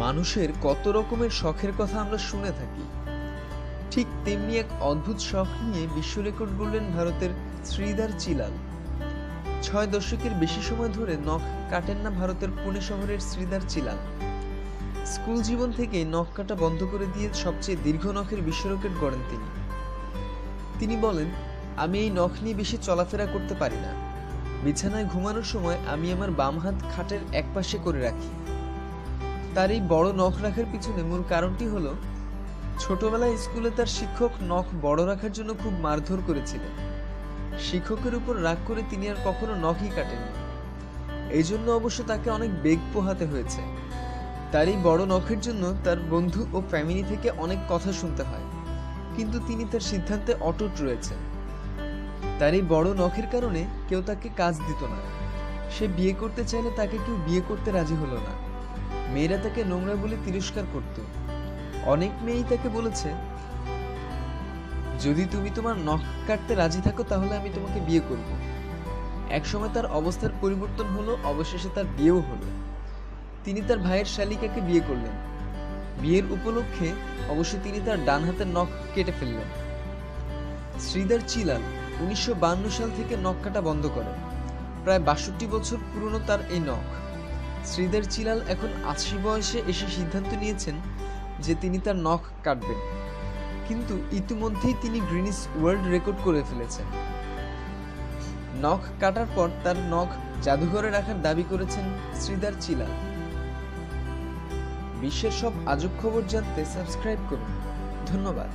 মানুষের কত রকমের শখের কথা আমরা শুনে থাকি। ঠিক তেমনি এক অদ্ভুত শখ নিয়ে বিশ্ব রেকর্ড গড়লেন ভারতের শ্রীদার চিলাল। ছয় দশকের বেশি সময় ধরে নখ কাটেন না ভারতের পুনে শহরের শ্রীদার চিলাল। স্কুল জীবন থেকে নখ কাটা বন্ধ করে দিয়ে সবচেয়ে দীর্ঘ নখের বিশ্ব রেকর্ড গড়েন তিনি। তিনি বলেন, আমি এই নখ নিয়ে বেশি চলাফেরা করতে পারি না। বিছানায় ঘুমানোর সময় আমি আমার বাম হাত খাটের একপাশে করে রাখি। তার এই বড় নখ রাখার পিছনে মূল কারণটি হলো, ছোটবেলায় স্কুলে তার শিক্ষক নখ বড় রাখার জন্য খুব মারধর করেছিলেন। শিক্ষকের উপর রাগ করে তিনি আর কখনো নখই কাটেননি। এই জন্য অবশ্য তাকে অনেক বেগ পোহাতে হয়েছে। তার এই বড় নখের জন্য তার বন্ধু ও ফ্যামিলি থেকে অনেক কথা শুনতে হয়। কিন্তু তিনি তার সিদ্ধান্তে অটুট রয়েছেন। তার এই বড় নখের কারণে কেউ তাকে কাজ দিত না। সে বিয়ে করতে চাইলে তাকে কেউ বিয়ে করতে রাজি হলো না। মেয়েরা তাকে নোংরা বলে তিরস্কার করত। অনেক মেয়েই তাকে বলেছে, যদি তুমি তোমার নখ কাটতে রাজি থাকো, তাহলে আমি তোমাকে বিয়ে করব। একসময় তার অবস্থার পরিবর্তন হলো, অবশেষে তার বিয়েও হলো। তিনি তার ভাইয়ের শালিকাকে বিয়ে করলেন। বিয়ের উপলক্ষে অবশ্য তিনি তার ডান হাতের নখ কেটে ফেললেন। শ্রীধর চিলাল উনিশশো সাল থেকে নখ কাটা বন্ধ করেন। প্রায় বাষট্টি বছর পুরনো তার এই নখ। শ্রীধর চিলাল এখন আশি বয়সে এসে সিদ্ধান্ত নিয়েছেন যে তিনি তার নখ কাটবেন। কিন্তু ইতিমধ্যেই তিনি গ্রিনিস ওয়ার্ল্ড রেকর্ড করে ফেলেছেন। নখ কাটার পর তার নখ জাদুঘরে রাখার দাবি করেছেন শ্রীধর চিলাল। বিশ্বের সব আজব খবর জানতে সাবস্ক্রাইব করুন। ধন্যবাদ।